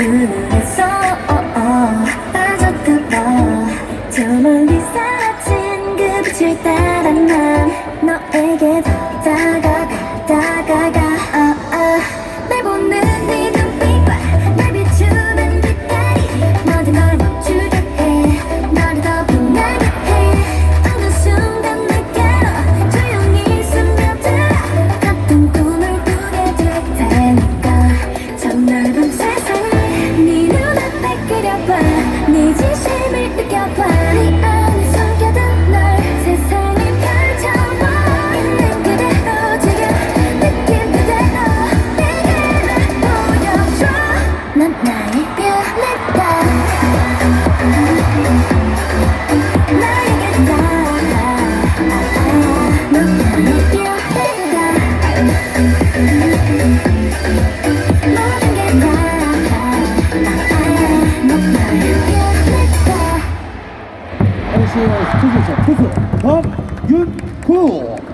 그날에서 어, 어, 빠졌다봐 저 멀리 사라진 그 빛을 따라 난 너의 어? 시의 스튜디오죠. 투수 박윤구.